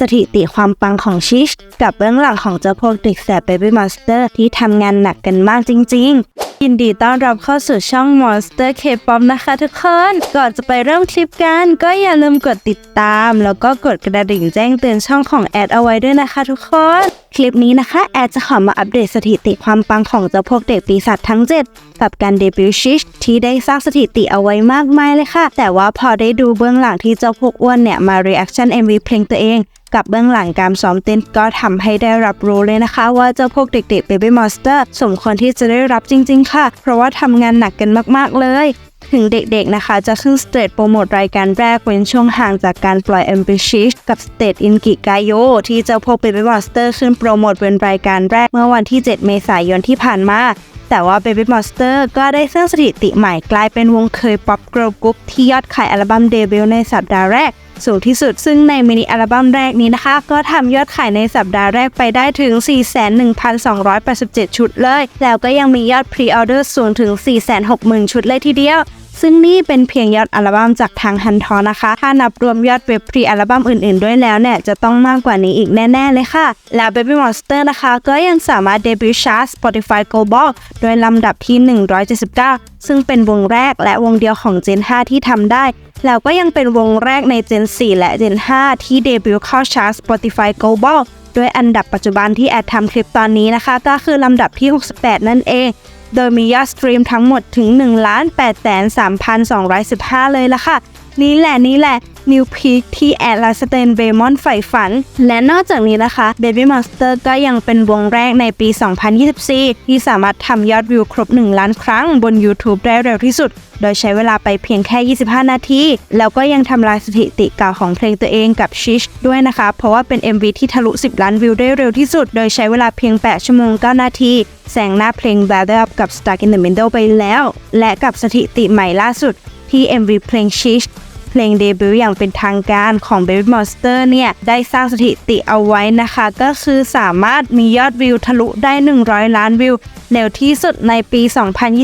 สถิติความปังของชิช กับเบื้องหลังของเจ้าพวกเด็กแสบ Baby Monster ที่ทำงานหนักกันมากจริง ๆ ยินดีต้อนรับเข้าสู่ช่อง Monster K-pop นะคะทุกคน ก่อนจะไปเริ่มคลิปกัน ก็อย่าลืมกดติดตาม แล้วก็กดกระดิ่งแจ้งเตือนช่องของแอดเอาไว้ด้วยนะคะทุกคน คลิปนี้นะคะ แอดจะขอมาอัปเดตสถิติความปังของเจ้าพวกเด็กปีศาจทั้ง 7 กับการเดบิวต์ชิชที่ได้สร้างสถิติเอาไว้มากมายเลยค่ะ แต่ว่าพอได้ดูเบื้องหลังที่เจ้าพวกอ้วนเนี่ยมา reaction MV เพลงตัวเอง กับเบื้องหลังการซ้อมเต้นก็ทำให้ได้รับรู้เลยนะคะ ว่าเจ้าพวกเด็กๆ Baby Monster สมควรที่จะได้รับจริง ๆ ค่ะ เพราะว่าทำงานหนักกันมากๆเลยถึงเด็กๆนะคะ จะขึ้นสเตจโปรโมทรายการแรกเว้นช่วงห่างจากการปล่อย a m b i t i o u s กับสเตจอินกิกายโยที่เจ้าพวก Baby Monster ขึ้นโปรโมทเป็นรายการแรกเมื่อวันที่ 7 เมษายนที่ผ่านมา แต่ว่า Baby Monster ก็ได้สร้างสถิติใหม่กลายเป็นวงเคยป๊อปเกิร์ลกรุ๊ปที่ยอดขายอัลบั้มเดบิวต์ในสัปดาห์แรก สูงที่สุดซึ่งในมินิอัลบั้มแรกนี้นะคะ ก็ทำยอดขายในสัปดาห์แรกไปได้ถึง 41,287 ชุดเลย แล้วก็ยังมียอดพรีออเดอร์สูงถึง 460,000 ชุดเลยทีเดียว ซึ่งนี่เป็นเพียงยอดอัลบั้มจากทางฮันทอนะคะ ถ้านับรวมยอดเว็บพรีอัลบั้มอื่นๆ ด้วยแล้วเนี่ยจะต้องมากกว่านี้อีกแน่ ๆ เลยค่ะ แล้ว Baby Monster นะคะ ก็ยังสามารถเดบิวต์ชาร์ต Spotify Global โดยลำดับที่ 179 ซึ่งเป็นวงแรกและวงเดียวของ Gen 5 ที่ทำได้ แล้วก็ยังเป็นวงแรกใน Gen 4 และ Gen 5 ที่เดบิวต์เข้าชาร์ต Spotify Global ด้วยอันดับปัจจุบันที่แอดทำคลิปตอนนี้นะคะ ก็คือลำดับที่ 68 นั่นเอง โดยมียอดสตรีมทั้งหมดถึง 1 8 3 2 1 5 เลยละค่ะ นี่แหละนี่แหละนิวพีคที่แอดลาสเตนเบมอนใฝ่ฝัน และนอกจากนี้นะคะ Baby Monster ก็ยังเป็นวงแรกในปี 2024 ที่สามารถทำยอดวิวครบ 1 ล้านครั้งบน YouTube ได้เร็วที่สุด โดยใช้เวลาไปเพียงแค่ 25 นาที แล้วก็ยังทำลายสถิติเก่าของเพลงตัวเองกับ Shish ด้วยนะคะ เพราะว่าเป็น MV ที่ทะลุ 10 ล้านวิวได้เร็วที่สุด โดยใช้เวลาเพียง 8 ชั่วโมง 9 นาทีแซงหน้าเพลง Bad Up กับ Stuck in the Middle ไปแล้ว และกับสถิติใหม่ล่าสุดที่ MV เพลง Shish เพลงเดบิวต์อย่างเป็นทางการของ Baby Monster เนี่ย ได้สร้างสถิติเอาไว้นะคะ ก็คือสามารถมียอดวิวทะลุได้ 100 ล้านวิว เร็วที่สุดในปี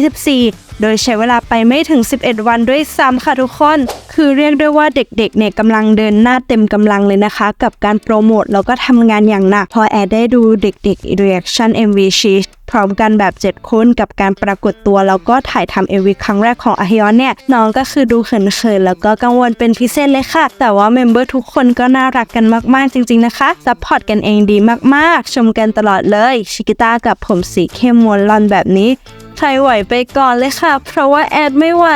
2024 โดยใช้เวลาไปไม่ถึง 11 วันด้วยซ้ำค่ะทุกคน คือเรียกได้ว่าเด็กๆเนี่ยกำลังเดินหน้าเต็มกำลังเลยนะคะ กับการโปรโมทแล้วก็ทำงานอย่างหนัก พอแอดได้ดูเด็กๆ reaction MV Sheesh พร้อมกันแบบ 7 คนกับการปรากฏตัวแล้วก็ถ่ายทำ MV ครั้งแรกของอาฮยอนเนี่ย น้องก็คือดูเขินๆ แล้วก็กังวลเป็นพิเศษเลยค่ะ แต่ว่าเมมเบอร์ทุกคนก็น่ารักกันมากๆจริงๆนะคะซัพพอร์ตกันเองดีมากๆ ชมกันตลอดเลย ชิกิต้ากับผมสีเข้มมวนลอนแบบนี้ ใครไหวไปก่อนเลยค่ะ เพราะว่าแอดไม่ไหว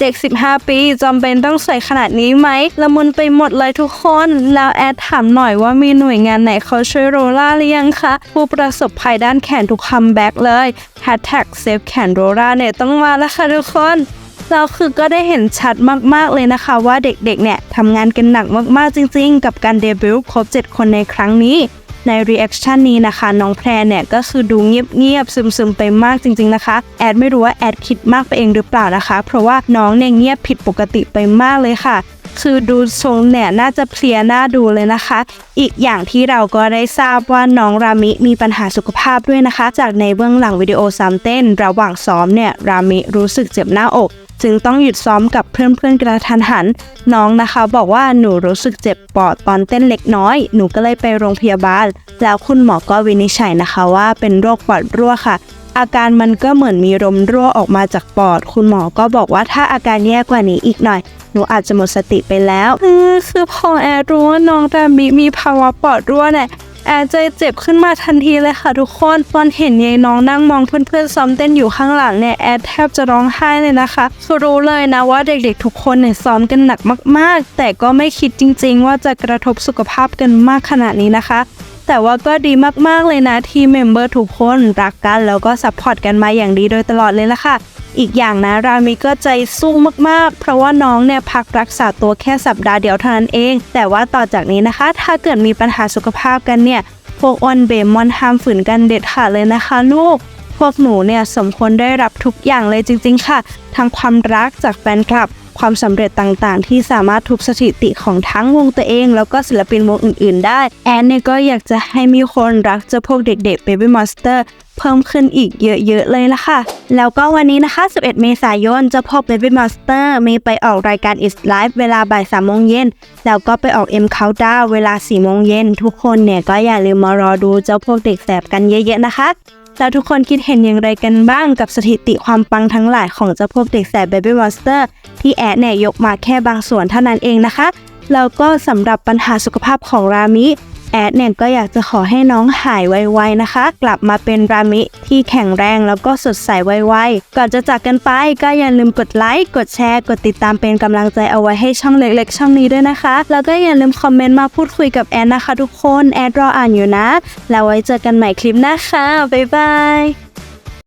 เด็ก 15 ปีจำเป็นต้องใส่ขนาดนี้ไหม ละมุนไปหมดเลยทุกคน แล้วแอดถามหน่อยว่ามีหน่วยงานไหนเขาช่วยโรล่าหรือยังคะ ผู้ประสบภัยด้านแขนทุกคัมแบ็กเลย Hashtag Save แขนโรล่าเนี่ยต้องมาแล้วค่ะทุกคนเราคือก็ได้เห็นชัดมากๆเลยนะคะ ว่าเด็กๆเนี่ยทำงานกันหนักมากๆจริง ๆ กับการเดบิวต์ครบ 7 คนในครั้งนี้ ในรีแอคชั่นนี้นะคะ น้องแพรเนี่ยก็คือดูเงียบๆซึมๆไปมากจริงๆนะคะ แอดไม่รู้ว่าแอดคิดมากไปเองหรือเปล่านะคะ เพราะว่าน้องเนี่ยเงียบผิดปกติไปมากเลยค่ะ คือดูทรงเนี่ยน่าจะเพลียหน้าดูเลยนะคะ อีกอย่างที่เราก็ได้ทราบว่าน้องรามิมีปัญหาสุขภาพด้วยนะคะ จากในเบื้องหลังวิดีโอซ้ำเต้น ระหว่างซ้อมเนี่ยรามิรู้สึกเจ็บหน้าอก จึงต้องหยุดซ้อมกับเพื่อนๆกระทันหัน น้องนะคะ บอกว่าหนูรู้สึกเจ็บปอดตอนเต้นเล็กน้อย หนูก็เลยไปโรงพยาบาล แล้วคุณหมอก็วินิจฉัยนะคะว่าเป็นโรคปอดรั่วค่ะ อาการมันก็เหมือนมีลมรั่วออกมาจากปอด คุณหมอก็บอกว่าถ้าอาการแย่กว่านี้อีกหน่อย หนูอาจจะหมดสติไปแล้วคือพอแอร์รู้ว่าน้องรามิมีภาวะปอดรั่วเนี่ย แอร์ใจเจ็บขึ้นมาทันทีเลยค่ะทุกคนตอนเห็นยายน้องนั่งมองเพื่อนๆซ้อมเต้นอยู่ข้างหลังเนี่ยแอร์แทบจะร้องไห้เลยนะคะคือรู้เลยนะว่าเด็กๆทุกคนเนี่ยซ้อมกันหนักมากๆ แต่ก็ไม่คิดจริง ๆ ว่าจะกระทบสุขภาพกันมากขนาดนี้นะคะ แต่ว่าก็ดีมากๆเลยนะที่เมมเบอร์ทุกคนรักกันแล้วก็ซัพพอร์ตกันมาอย่างดีโดยตลอดเลยละค่ะ อีกอย่างนะรามิก็ใจสู้มากๆ เพราะว่าน้องเนี่ยพักรักษาตัวแค่สัปดาห์เดียวเท่านั้นเอง แต่ว่าต่อจากนี้นะคะ ถ้าเกิดมีปัญหาสุขภาพกันเนี่ยพวกออนเบมอนห้ามฝืนกันเด็ดขาดเลยนะคะลูก พวกหนูเนี่ยสมควรได้รับทุกอย่างเลยจริง ๆ ค่ะ ทั้งความรักจากแฟนคลับ ความสำเร็จต่างๆ ที่สามารถทุบสถิติของทั้งวงตัวเอง แล้วก็ศิลปินวงอื่น ๆ ได้ แอนเนี่ยก็อยากจะให้มีคนรักเจ้าพวกเด็กๆ Baby Monster เพิ่มขึ้นอีกเยอะ ๆ เลยละค่ะ แล้วก็วันนี้นะคะ 11 เมษายนเจ้าพวก Baby Monster มีไปออกรายการ Is Live เวลาบ่าย3โมงเย็น แล้วก็ไปออก M Countdown เวลา4โมงเย็น ทุกคนเนี่ยก็อย่าลืมมารอดูเจ้าพวกเด็กแสบกันเยอะ ๆ นะคะ แล้วทุกคนคิดเห็นอย่างไรกันบ้างกับสถิติความปังทั้งหลายของเจ้าพวกเด็กแสบ Baby Monster ที่แอดเนี่ยยกมาแค่บางส่วนเท่านั้นเองนะคะ แล้วก็สำหรับปัญหาสุขภาพของรามิแอดเนี่ยก็อยากจะขอให้น้องหายไวๆนะคะ กลับมาเป็นรามิที่แข็งแรงแล้วก็สดใสไวๆก่อนจะจากกันไปก็อย่าลืมกดไลค์กดแชร์ กดติดตามเป็นกำลังใจเอาไว้ให้ช่องเล็กๆ ช่องนี้ด้วยนะคะ แล้วก็อย่าลืมคอมเมนต์มาพูดคุยกับแอดนะคะทุกคนแอดรออ่านอยู่นะ แล้วไว้เจอกันใหม่คลิปหน้าค่ะบ๊ายบาย